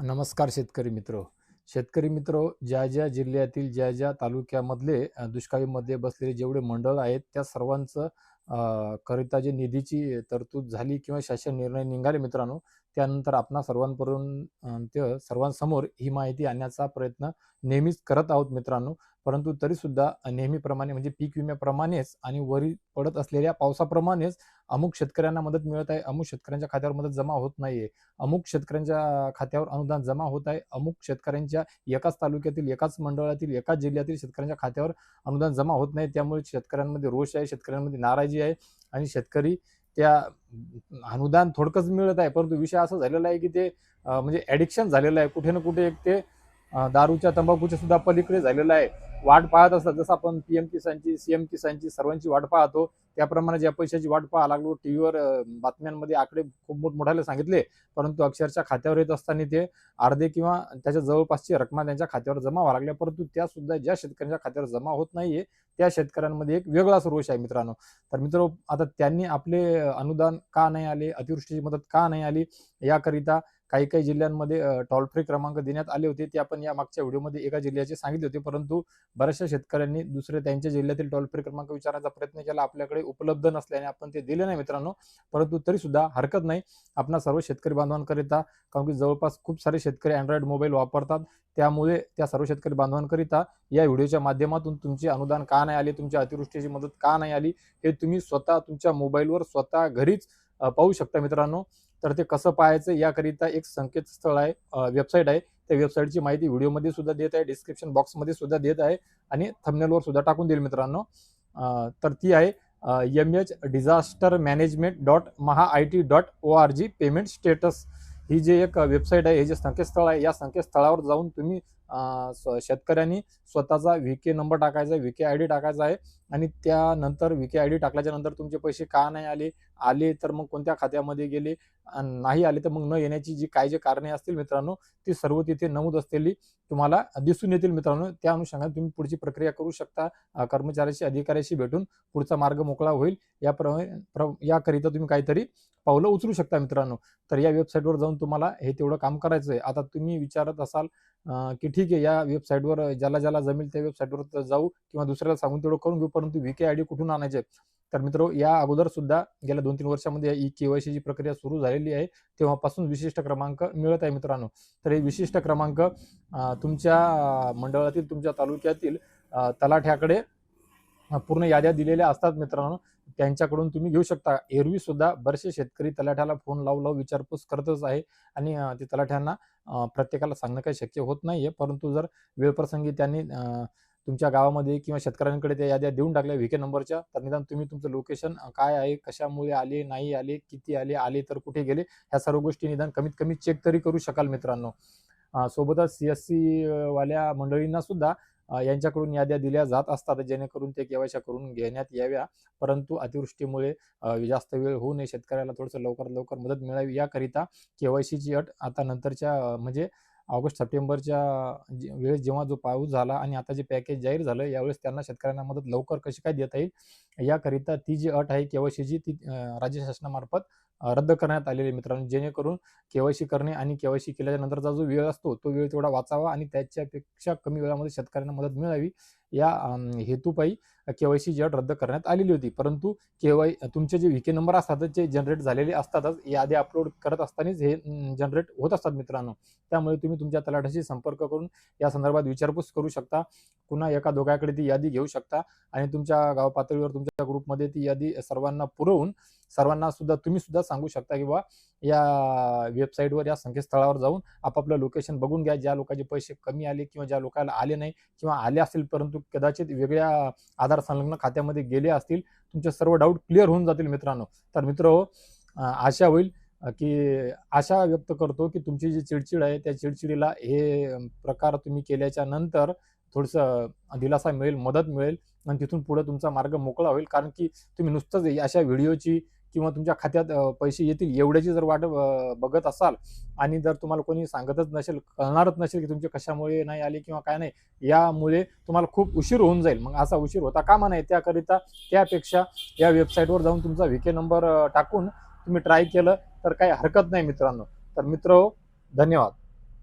नमस्कार शेतकरी मित्र. शेतकरी मित्र ज्या ज्या जिल्ह्यातील ज्या ज्या तालुक्यामधले दुष्काळीमध्ये बसलेले जेवढे मंडळ आहेत त्या सर्वांचं करिता जे निधीची तरतूद झाली किंवा शासन निर्णय निघाले मित्रांनो त्यानंतर आपणा सर्वांपर्यंत सर्वांसमोर ही माहिती आणण्याचा प्रयत्न नेहमीच करत आहोत मित्रांनो. परंतु तरीसुद्धा नेहमीप्रमाणे म्हणजे पीक विम्याप्रमाणेच आणि वरी पडत असलेल्या पावसाप्रमाणेच अमुक शेतकऱ्यांना मदत मिळत आहे अमुक शेतकऱ्यांच्या खात्यावर मदत जमा होत नाहीये. अमुक शेतकऱ्यांच्या खात्यावर अनुदान जमा होत आहे अमुक शेतकऱ्यांच्या एकाच तालुक्यातील एकाच मंडळातील एकाच जिल्ह्यातील शेतकऱ्यांच्या खात्यावर अनुदान जमा होत नाही. त्यामुळे शेतकऱ्यांमध्ये रोष आहे शेतकऱ्यांमध्ये नाराजी आहे आणि शेतकरी त्या अनुदान थोडकंच मिळत आहे परंतु विषय असा झालेला आहे की ते म्हणजे ॲडिक्शन झालेलं आहे. कुठे ना कुठे एक ते दारूच्या तंबाखूच्या सुद्धा पलीकडे झालेलं आहे. वाट पाहत असतात जसं आपण पी एम किसानची सी एम किसानची सर्वांची वाट पाहतो त्याप्रमाणे ज्या पैशाची वाट पाहा लागलो टीव्हीवर बातम्यांमध्ये आकडे खूप मोठमोठ्याला सांगितले परंतु अक्षरशः खात्यावर येत असताना ते अर्धे किंवा त्याच्या जवळपासची रकमा त्यांच्या खात्यावर जमा व्हावं लागल्या. परंतु त्या सुद्धा ज्या शेतकऱ्यांच्या खात्यावर जमा होत नाहीये त्या शेतकऱ्यांमध्ये एक वेगळाच रोष आहे मित्रांनो. तर मित्र आता त्यांनी आपले अनुदान का नाही आले अतिवृष्टीची मदत का नाही आली याकरिता काही काही जिल्ह्यांमध्ये टोल फ्री क्रमांक देण्यात आले होते. ते आपण या मागच्या व्हिडिओमध्ये एका जिल्ह्याचे सांगितले होते. परंतु बऱ्याचशा शेतकऱ्यांनी दुसरे त्यांच्या जिल्ह्यातील टोल फ्री क्रमांक विचारण्याचा प्रयत्न केला. आपल्याकडे उपलब्ध नसल्याने आपण ते दिले नाही मित्रांनो. परंतु तरी सुद्धा हरकत नाही. आपणा सर्व शेतकरी बांधवांकरिता कारण की जवळपास खूप सारे शेतकरी अँड्रॉइड मोबाईल वापरतात. त्यामुळे त्या सर्व शेतकरी बांधवांकरिता या व्हिडिओच्या माध्यमातून तुमचे अनुदान का नाही आले? तुमच्या अतिवृष्टीची मदत का नाही आली? हे तुम्ही स्वतः तुमच्या मोबाईलवर स्वतः घरीच पाहू शकता मित्रांनो. तर ते कसं पाहायचं याकरिता एक संकेतस्थळ आहे वेबसाईट आहे. त्या वेबसाईटची माहिती व्हिडिओमध्ये सुद्धा देत आहे डिस्क्रिप्शन बॉक्समध्ये सुद्धा देत आहे आणि थंबनेलवर सुद्धा टाकून देईल मित्रांनो. तर ती आहे. M H disaster management dot Maha I T dot O R G payment status ही जे एक वेबसाईट आहे हे जे संकेतस्थळ आहे या संकेतस्थळावर जाऊन तुम्ही शेतकऱ्यांनी स्वतःचा व्हीके नंबर टाकायचा आहे व्हीके आय डी टाकायचा आहे. आणि त्यानंतर व्हीके आय डी टाकल्याच्या नंतर तुमचे पैसे का नाही आले? आले तर मग कोणत्या खात्यामध्ये गेले? नाही आले तर मग न येण्याची जी काय जे कारणे असतील मित्रांनो ती सर्व तिथे नमूद असलेली तुम्हाला दिसून येतील मित्रांनो. त्या अनुषंगाने तुम्ही पुढची प्रक्रिया करू शकता. कर्मचाऱ्याशी अधिकाऱ्याशी भेटून पुढचा मार्ग मोकळा होईल. या प्र याकरिता तुम्ही काहीतरी पावलं उचलू शकता मित्रांनो. तर या वेबसाईटवर जाऊन तुम्हाला हे तेवढं काम करायचं आहे आता तुम्ही विचारत असाल की ठीक आहे या वेबसाईटवर ज्याला ज्याला जमेल त्या वेबसाईटवर जाऊ किंवा दुसऱ्याला सांगून तेवढं करून घेऊ परंतु व्ही के आय डी कुठून आणायचे तर मित्र या अगोदर सुद्धा गेल्या दोन तीन वर्षामध्ये ई केवायसी ची प्रक्रिया सुरू झालेली आहे तेव्हापासून विशिष्ट क्रमांक मिळत आहे मित्रांनो. तर हे विशिष्ट क्रमांक तुमच्या मंडळातील तुमच्या तालुक्यातील तलाठ्याकडे पूर्ण याद्या दिलेल्या असतात मित्रांनो. त्यांच्याकडून तुम्ही घेऊ शकता. एरवी सुद्धा बरेचसे शेतकरी तलाठ्याला फोन लावू लावू विचारपूस करतच आहे आणि ते तलाठ्यांना प्रत्येकाला सांगणं काही शक्य होत नाहीये. परंतु जर वेळप्रसंगी त्यांनी तुमच्या गावामध्ये किंवा शेतकऱ्यांकडे त्या याद्या देऊन टाकल्या व्हीके नंबरच्या तर निदान तुम्ही तुमचं लोकेशन काय आहे कशामुळे आले नाही आले किती आले आले तर कुठे गेले ह्या सर्व गोष्टी निदान कमीत कमी चेक तरी करू शकाल मित्रांनो. सोबतच सी एस सी वाल्या मंडळींना सुद्धा यांच्याकडून याद्या दिल्या जात असतात जेणेकरून ते केवायच्या करून घेण्यात याव्या. परंतु अतिवृष्टीमुळे जास्त वेळ होऊ नये. शेतकऱ्याला थोडंसं लवकरात लवकर मदत मिळावी. याकरिता केवायसीची अट आता नंतरच्या म्हणजे ऑगस्ट सप्टेंबरच्या वेळेस जेव्हा जो पाऊस झाला आणि आता जे पॅकेज जाहीर झालं यावेळेस त्यांना शेतकऱ्यांना मदत लवकर कशी काय देता येईल? याकरिता ती जी अट आहे केवायसीची ती राज्य शासनामार्फत रद्द करण्यात आलेली आहे मित्रांनो. जेणेकरून केवायसी करणे आणि केवायसी केल्याच्या नंतरचा जो वेळ असतो तो वेळ तेवढा वाचावा आणि त्याच्यापेक्षा कमी वेळामध्ये शेतकऱ्यांना मदत मिळावी. या हेतूपायी केवायसी जी अट रद्द करण्यात आलेली होती. परंतु केवाय तुमचे जे व्हीके नंबर असतात जे जनरेट झालेले असतातच यादी अपलोड करत असतानाच हे जनरेट होत असतात मित्रांनो. त्यामुळे तुम्ही तुमच्या तलाठ्याशी संपर्क करून या संदर्भात विचारपूस करू शकता. पुन्हा एका दोघांकडे ती यादी घेऊ शकता आणि तुमच्या गाव पातळीवर तुमच्या ग्रुपमध्ये ती यादी सर्वांना पुरवून सर्वांना सुद्धा तुम्ही सुद्धा सांगू शकता की बा या वेबसाईटवर या संकेतस्थळावर जाऊन आपापलं लोकेशन बघून घ्या. ज्या लोकांचे पैसे कमी आले किंवा ज्या लोकांना आले नाही किंवा आले असतील परंतु कदाचित वेगळ्या आधार संलग्न खात्यामध्ये गेले असतील तुमचे सर्व डाऊट क्लिअर होऊन जातील मित्रांनो. तर मित्र हो आशा होईल की आशा व्यक्त करतो की तुमची जी चिडचिड आहे त्या चिडचिडीला हे प्रकार तुम्ही केल्याच्यानंतर थोडंसं दिलासा मिळेल मदत मिळेल आणि तिथून पुढे तुमचा मार्ग मोकळा होईल. कारण की तुम्ही नुसतंच अशा व्हिडिओची किंवा तुमच्या खात्यात पैसे येतील एवढ्याची जर वाट बघत असाल आणि जर तुम्हाला कोणी सांगतच नसेल कळणारच नसेल की तुमचे कशामुळे नाही आले किंवा काय नाही यामुळे तुम्हाला खूप उशीर होऊन जाईल. मग असा उशीर होता कामा नाही त्याकरिता त्यापेक्षा या वेबसाईटवर जाऊन तुमचा व्हीके नंबर टाकून तुम्ही ट्राय केलं तर काही हरकत नाही मित्रांनो. तर मित्र हो, धन्यवाद.